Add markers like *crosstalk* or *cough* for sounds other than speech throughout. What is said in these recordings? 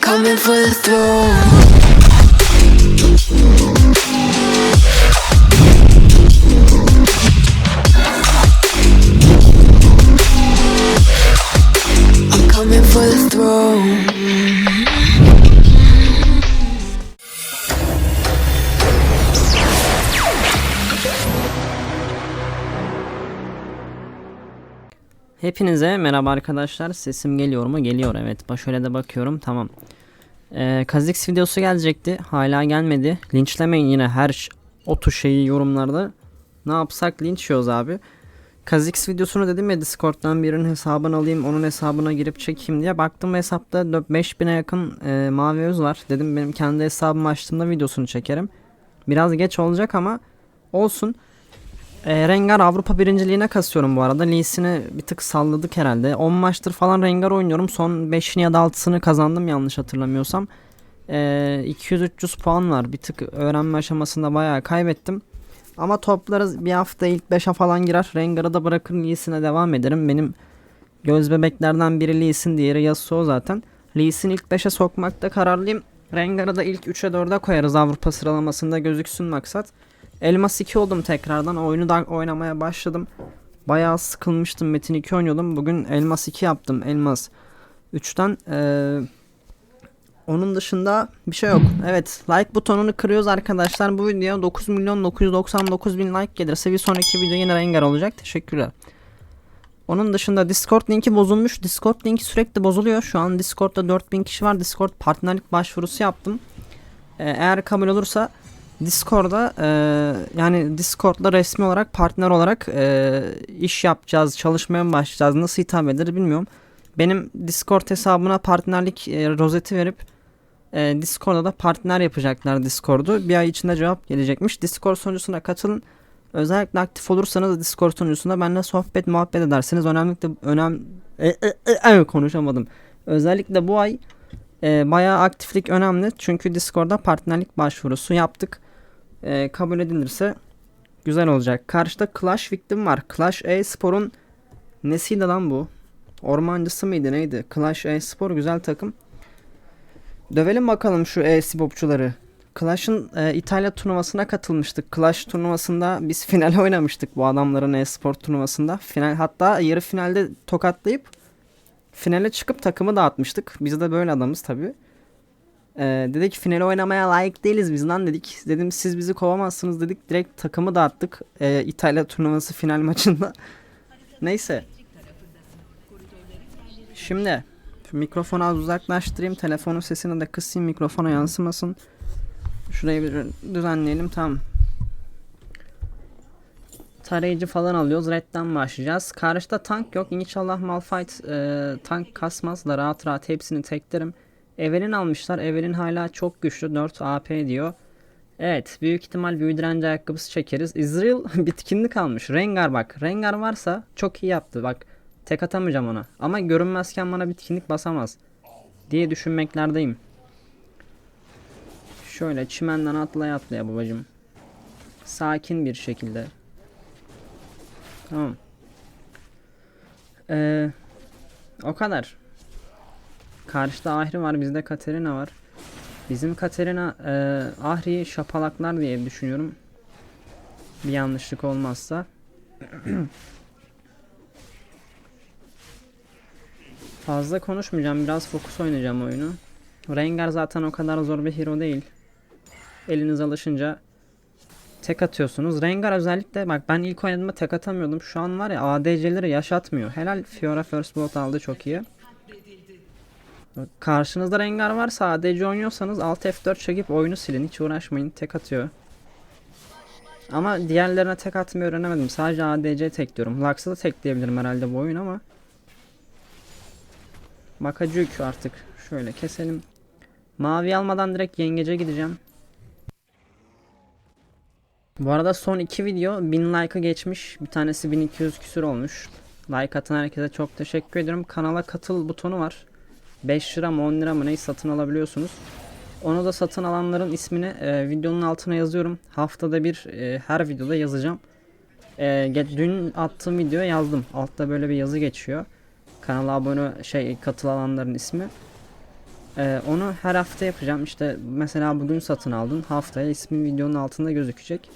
coming for the throne. I'm coming for the throne. Hepinize merhaba arkadaşlar. Sesim geliyor mu? Geliyor evet. Bak şöyle de bakıyorum. Tamam. Ee, Kazix videosu gelecekti. Hala gelmedi. Linçlemeyin yine her ş- otu şeyi yorumlarda. Ne yapsak linç yiyoruz abi. Kazix videosunu dedim ya Discord'dan birinin hesabını alayım onun hesabına girip çekeyim diye. Baktım hesapta 5000'e yakın e, mavi öz var. Dedim benim kendi hesabımı açtığımda videosunu çekerim. Biraz geç olacak ama olsun. E, Rengar Avrupa birinciliğine kasıyorum bu arada. Lee'sini bir tık salladık herhalde. 10 maçtır falan Rengar oynuyorum. Son 5'ini ya da 6'sını kazandım yanlış hatırlamıyorsam. E, 200-300 puan var. Bir tık öğrenme aşamasında bayağı kaybettim. Ama toplarız bir hafta ilk 5'e falan girer. Rengar'ı da bırakır Lee'sine devam ederim. Benim göz bebeklerden biri Lee Sin diğeri Yasuo zaten. Lee Sin ilk 5'e sokmakta kararlıyım. Rengar'ı da ilk 3'e 4'e koyarız Avrupa sıralamasında gözüksün maksat. Elmas 2 oldum tekrardan. Oyunu da oynamaya başladım. Bayağı sıkılmıştım. Metin 2 oynuyordum. Bugün Elmas 2 yaptım. Elmas 3'ten. Ee, onun dışında bir şey yok. *laughs* Evet like butonunu kırıyoruz arkadaşlar. Bu videoya 9 milyon 999 bin like gelirse bir sonraki video yine Rengar olacak. Teşekkürler. Onun dışında Discord linki bozulmuş. Discord linki sürekli bozuluyor. Şu an Discord'da 4000 kişi var. Discord partnerlik başvurusu yaptım. Ee, eğer kabul olursa Discord'da e, yani Discord'da resmi olarak partner olarak e, iş yapacağız, çalışmaya mı başlayacağız, nasıl hitap eder bilmiyorum. Benim Discord hesabına partnerlik e, rozeti verip e, Discord'da da partner yapacaklar Discord'u. Bir ay içinde cevap gelecekmiş. Discord sunucusuna katılın. Özellikle aktif olursanız Discord sunucusunda benimle sohbet muhabbet edersiniz. Önemlilikle önem e, e, e, e, konuşamadım. Özellikle bu ay e, bayağı aktiflik önemli. Çünkü Discord'da partnerlik başvurusu yaptık. E, kabul edilirse güzel olacak. Karşıda Clash Victim var. Clash e-spor'un nesiydi lan bu? Ormancısı mıydı neydi? Clash e-spor güzel takım. Dövelim bakalım şu e-sporcuları. Clash'ın e, İtalya turnuvasına katılmıştık. Clash turnuvasında biz *laughs* final oynamıştık bu adamların e-spor turnuvasında. Final hatta yarı finalde tokatlayıp finale çıkıp takımı dağıtmıştık. Biz de böyle adamız tabi. Ee, dedik finale oynamaya layık değiliz biz lan dedik. Dedim siz bizi kovamazsınız dedik. Direkt takımı dağıttık. Ee, İtalya turnuvası final maçında. *laughs* Neyse. Şimdi mikrofonu az uzaklaştırayım. Telefonun sesini de kısayım mikrofona yansımasın. Şurayı bir düzenleyelim tamam. Tarayıcı falan alıyoruz. Red'den başlayacağız. Karşıda tank yok. İnşallah Malphite e, tank kasmaz da rahat rahat hepsini teklerim. Evelyn almışlar. Evelyn hala çok güçlü. 4 AP diyor. Evet. Büyük ihtimal büyü direnci ayakkabısı çekeriz. Israel *laughs* bitkinlik almış. Rengar bak. Rengar varsa çok iyi yaptı. Bak. Tek atamayacağım ona. Ama görünmezken bana bitkinlik basamaz. Diye düşünmeklerdeyim. Şöyle çimenden atlaya atlaya babacım. Sakin bir şekilde. Tamam. Ee, o kadar. Karşıda Ahri var, bizde Katerina var. Bizim Katerina e, Ahri'yi şapalaklar diye düşünüyorum. Bir yanlışlık olmazsa. *clears throat* Fazla konuşmayacağım, biraz fokus oynayacağım oyunu. Rengar zaten o kadar zor bir hero değil. Eliniz alışınca tek atıyorsunuz. Rengar özellikle bak ben ilk oynadığımda tek atamıyordum. Şu an var ya ADC'leri yaşatmıyor. Helal Fiora First Blood aldı çok iyi. Karşınızda Rengar varsa ADC oynuyorsanız Alt F4 çekip oyunu silin. Hiç uğraşmayın. Tek atıyor. Ama diğerlerine tek atmayı öğrenemedim. Sadece ADC tekliyorum. Lux'ı da tekleyebilirim herhalde bu oyun ama. Bakacık artık. Şöyle keselim. Mavi almadan direkt yengece gideceğim. Bu arada son iki video 1000 like'ı geçmiş. Bir tanesi 1200 küsür olmuş. Like atan herkese çok teşekkür ediyorum. Kanala katıl butonu var. 5 lira mı 10 lira mı neyi satın alabiliyorsunuz. Onu da satın alanların ismini e, videonun altına yazıyorum. Haftada bir e, her videoda yazacağım. E, dün attığım videoya yazdım. Altta böyle bir yazı geçiyor. Kanala abone şey katıl alanların ismi. Ee, onu her hafta yapacağım. İşte mesela bugün satın aldın. Haftaya ismi videonun altında gözükecek.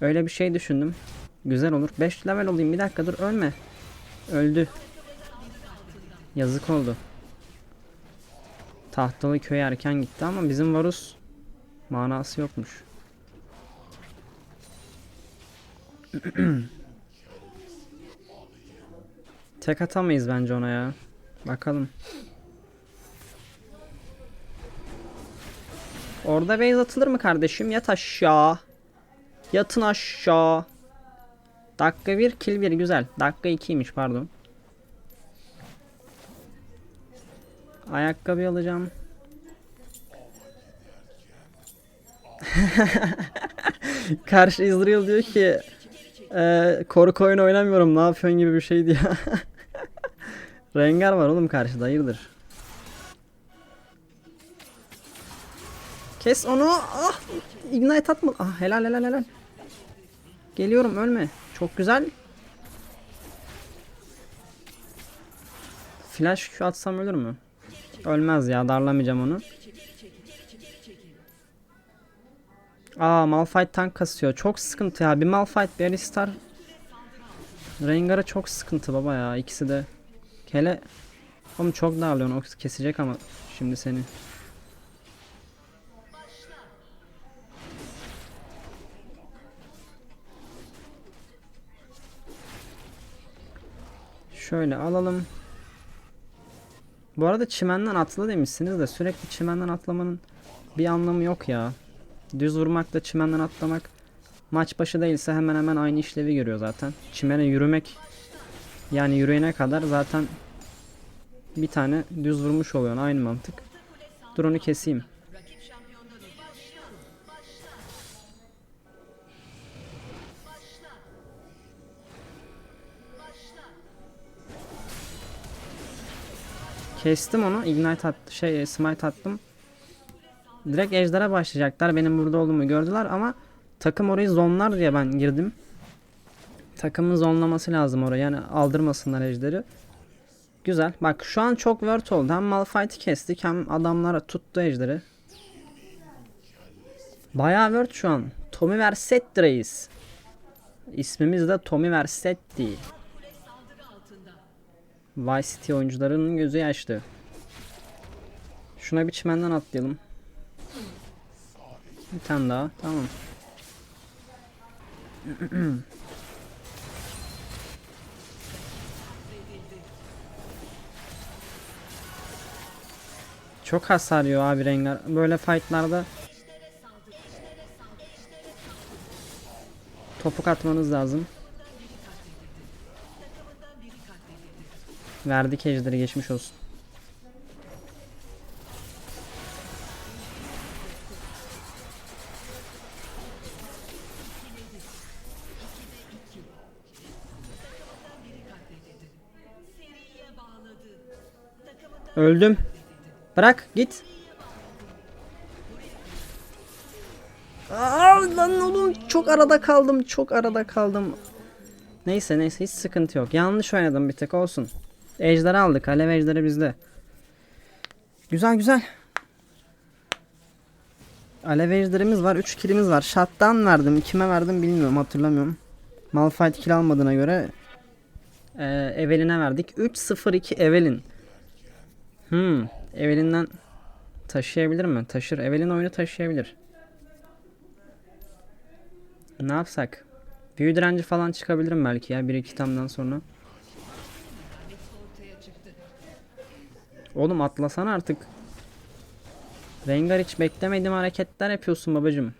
Öyle bir şey düşündüm. Güzel olur. 5 level olayım. Bir dakika dur ölme. Öldü. Yazık oldu. Tahtalı köye erken gitti ama bizim Varus manası yokmuş. *clears throat* Tek atamayız bence ona ya. Bakalım. Orada base atılır mı kardeşim? Yat aşağı. Yatın aşağı. Dakika 1 kill 1 güzel. Dakika 2'ymiş pardon. Ayakkabı alacağım. *laughs* Karşı Israel diyor ki e, korku oyunu oynamıyorum ne yapıyorsun gibi bir şey diyor. *laughs* Rengar var oğlum karşıda hayırdır. Kes onu. Ah! Ignite atma. Ah helal helal helal. Geliyorum ölme. Çok güzel. Flash Q atsam ölür mü? Ölmez ya darlamayacağım onu. Aa Malphite tank kasıyor. Çok sıkıntı ya. Bir Malphite bir Alistar. Rengar'a çok sıkıntı baba ya. ikisi de. Hele Oğlum çok darlıyorsun. O kesecek ama şimdi seni. Şöyle alalım. Bu arada çimenden atla demişsiniz de sürekli çimenden atlamanın bir anlamı yok ya. Düz vurmakla çimenden atlamak maç başı değilse hemen hemen aynı işlevi görüyor zaten. Çimene yürümek yani yürüyene kadar zaten bir tane düz vurmuş oluyor aynı mantık. Dur onu keseyim. Kestim onu. Ignite at şey smite attım. Direkt ejderha başlayacaklar. Benim burada olduğumu gördüler ama takım orayı zonlar diye ben girdim. Takımın zonlaması lazım oraya. Yani aldırmasınlar ejderi. Güzel. Bak şu an çok word oldu. Hem Malphite'i kestik hem adamlara tuttu ejderi. Bayağı word şu an. Tommy Versetti reis. İsmimiz de Tommy Versetti. Vice City oyuncularının gözü yaşlı. Şuna bir çimenden atlayalım. Bir tane daha. Tamam. *clears throat* Çok hasar yiyor abi Rengar. Böyle fightlarda topuk atmanız lazım. Verdik ejderi geçmiş olsun. Öldüm. Bırak git. Aa, lan oğlum çok arada kaldım. Çok arada kaldım. Neyse neyse hiç sıkıntı yok. Yanlış oynadım bir tek olsun. Ejder'i aldık. Alev ejderi bizde. Güzel güzel. Alev ejderimiz var. 3 kilimiz var. Shot'tan verdim. Kime verdim bilmiyorum hatırlamıyorum. Malphite kill almadığına göre e, Evelyn'e verdik. 3-0-2 Evelyn. Hmm. Evelyn'den taşıyabilir mi? Taşır. Evelyn oyunu taşıyabilir. Ne yapsak? Büyü direnci falan çıkabilirim belki ya. Bir iki tamdan sonra. Oğlum atlasana artık. Rengar hiç beklemediğim hareketler yapıyorsun babacım.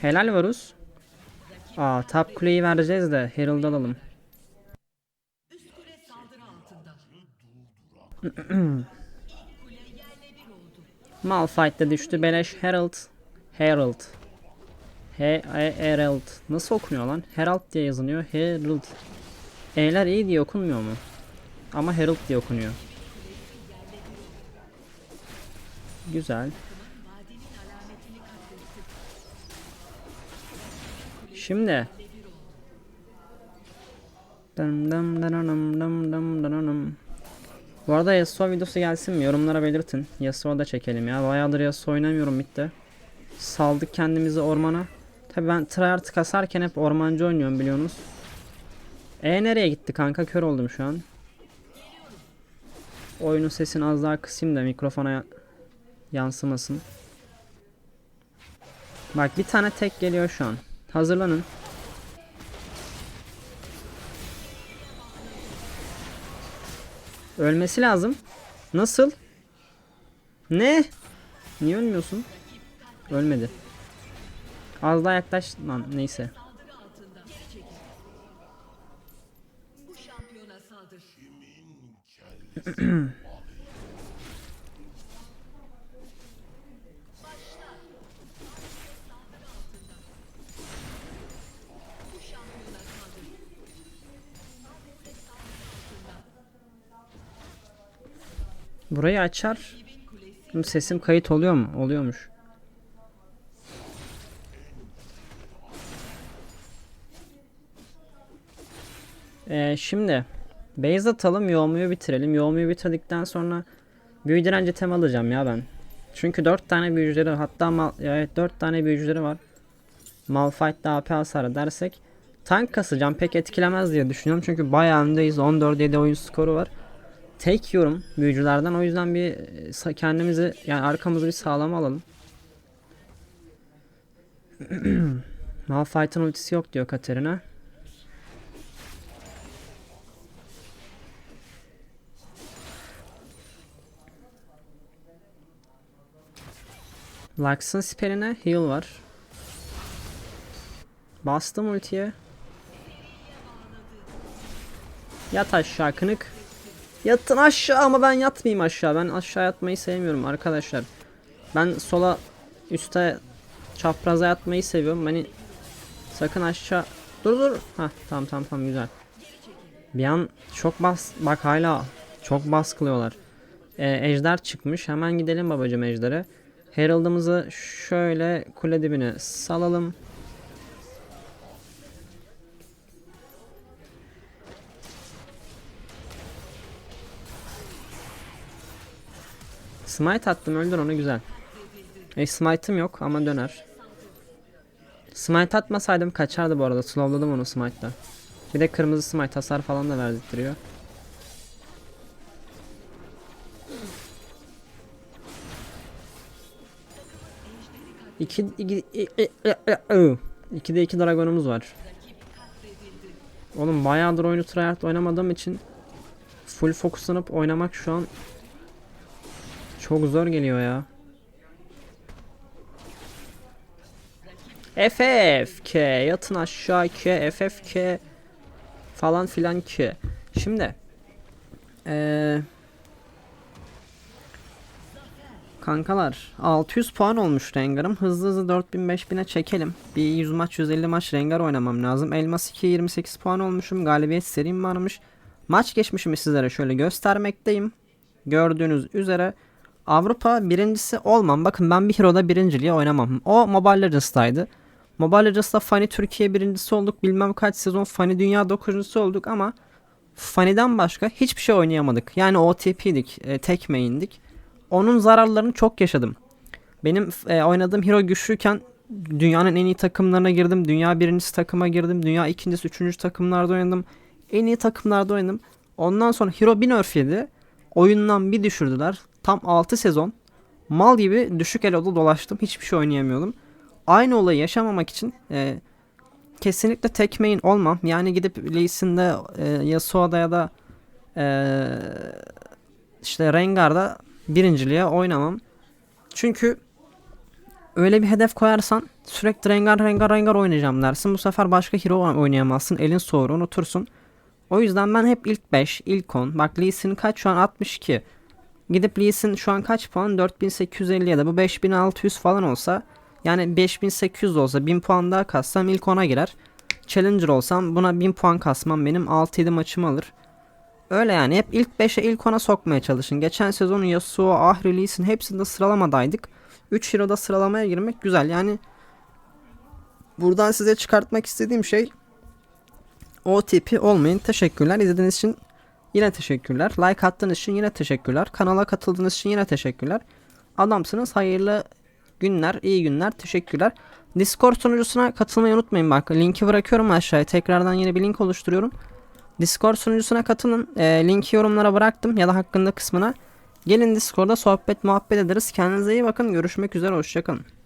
Helal Varus. Aa top kuleyi vereceğiz de Herald alalım. *clears throat* Malphite de düştü beleş Herald. Herald. He Herald. Nasıl okunuyor lan? Herald diye yazılıyor. Herald. E'ler iyi diye okunmuyor mu? Ama Herald diye okunuyor. Güzel. Şimdi dırınım. Bu arada Yasuo videosu gelsin mi? Yorumlara belirtin. Yasuo da çekelim ya. Bayağıdır Yasuo oynamıyorum bitti. Saldık kendimizi ormana. Tabi ben tryhard kasarken hep ormancı oynuyorum biliyorsunuz. E nereye gitti kanka? Kör oldum şu an. Oyunun sesini az daha kısayım da mikrofona ya- yansımasın. Bak bir tane tek geliyor şu an. Hazırlanın. Ölmesi lazım. Nasıl? Ne? Niye ölmüyorsun? Ölmedi. Az daha yaklaş lan neyse. *clears throat* Burayı açar. Sesim kayıt oluyor mu? Oluyormuş. Ee, şimdi base atalım yoğmuyu bitirelim. Yoğmuyu bitirdikten sonra büyü direnci tem alacağım ya ben. Çünkü 4 tane büyücüleri hatta mal, evet 4 tane büyücüleri var. Malphite'da AP hasarı dersek tank kasacağım pek etkilemez diye düşünüyorum. Çünkü bayağı öndeyiz. 14-7 oyun skoru var. Tek yorum büyücülerden o yüzden bir e, kendimizi yani arkamızı bir sağlam alalım. *clears throat* Malphite'ın ultisi yok diyor Katerina. Lux'ın siperine heal var. Bastım ultiye. Yat aşağı kınık. Yatın aşağı ama ben yatmayayım aşağı. Ben aşağı yatmayı sevmiyorum arkadaşlar. Ben sola üste çapraza yatmayı seviyorum. Beni sakın aşağı dur dur. Ha tamam tamam tamam güzel. Bir an çok bas bak hala çok baskılıyorlar. Ee, ejder çıkmış. Hemen gidelim babacım ejdere. Herald'ımızı şöyle kule dibine salalım. Smite attım öldür onu güzel. E smite'ım yok ama döner. Smite atmasaydım kaçardı bu arada. Slowladım onu smite'la. Bir de kırmızı smite hasar falan da verdirtiyor. İki, iki, i- i- i- i- İkide iki dragonumuz var. Oğlum bayağıdır oyunu tryhard oynamadığım için full fokuslanıp oynamak şu an çok zor geliyor ya. FFK yatın aşağı ki FFK falan filan ki. Şimdi eee Kankalar 600 puan olmuş Rengar'ım. Hızlı hızlı 4000 5000'e çekelim. Bir 100 maç 150 maç Rengar oynamam lazım. Elmas 2 28 puan olmuşum. Galibiyet serim varmış. Maç geçmişimi sizlere şöyle göstermekteyim. Gördüğünüz üzere Avrupa birincisi olmam. Bakın ben bir Hero'da birinciliği oynamam. O Mobile Legends'taydı. Mobile Legends'ta Fanny Türkiye birincisi olduk. Bilmem kaç sezon Fanny Dünya dokuzuncusu olduk ama Fanny'den başka hiçbir şey oynayamadık. Yani OTP'dik, e, tek main'dik. Onun zararlarını çok yaşadım. Benim e, oynadığım hero güçlüyken dünyanın en iyi takımlarına girdim. Dünya birincisi takıma girdim. Dünya ikincisi, üçüncü takımlarda oynadım. En iyi takımlarda oynadım. Ondan sonra hero bir nerf yedi. Oyundan bir düşürdüler. Tam 6 sezon. Mal gibi düşük eloda dolaştım. Hiçbir şey oynayamıyordum. Aynı olayı yaşamamak için e, kesinlikle tek main olmam. Yani gidip Lee Sin'de, e, Yasuo'da ya da e, işte Rengar'da birinciliğe oynamam. Çünkü öyle bir hedef koyarsan sürekli Rengar Rengar Rengar oynayacağım dersin. Bu sefer başka hero oynayamazsın. Elin soğur unutursun. O yüzden ben hep ilk 5, ilk 10. Bak Lee Sin kaç şu an 62. Gidip Lee Sin şu an kaç puan? 4850 ya da bu 5600 falan olsa yani 5800 olsa 1000 puan daha kassam ilk 10'a girer. Challenger olsam buna 1000 puan kasmam benim 6-7 maçımı alır. Öyle yani hep ilk 5'e ilk 10'a sokmaya çalışın. Geçen sezonu Yasuo, Ahri, Lee Sin hepsinde sıralamadaydık. 3 Hero'da sıralamaya girmek güzel. Yani buradan size çıkartmak istediğim şey OTP olmayın. Teşekkürler. İzlediğiniz için yine teşekkürler. Like attığınız için yine teşekkürler. Kanala katıldığınız için yine teşekkürler. Adamsınız. Hayırlı günler, iyi günler. Teşekkürler. Discord sunucusuna katılmayı unutmayın bak. Linki bırakıyorum aşağıya. Tekrardan yeni bir link oluşturuyorum. Discord sunucusuna katılın. Ee, linki yorumlara bıraktım ya da hakkında kısmına. Gelin Discord'da sohbet muhabbet ederiz. Kendinize iyi bakın. Görüşmek üzere. Hoşçakalın.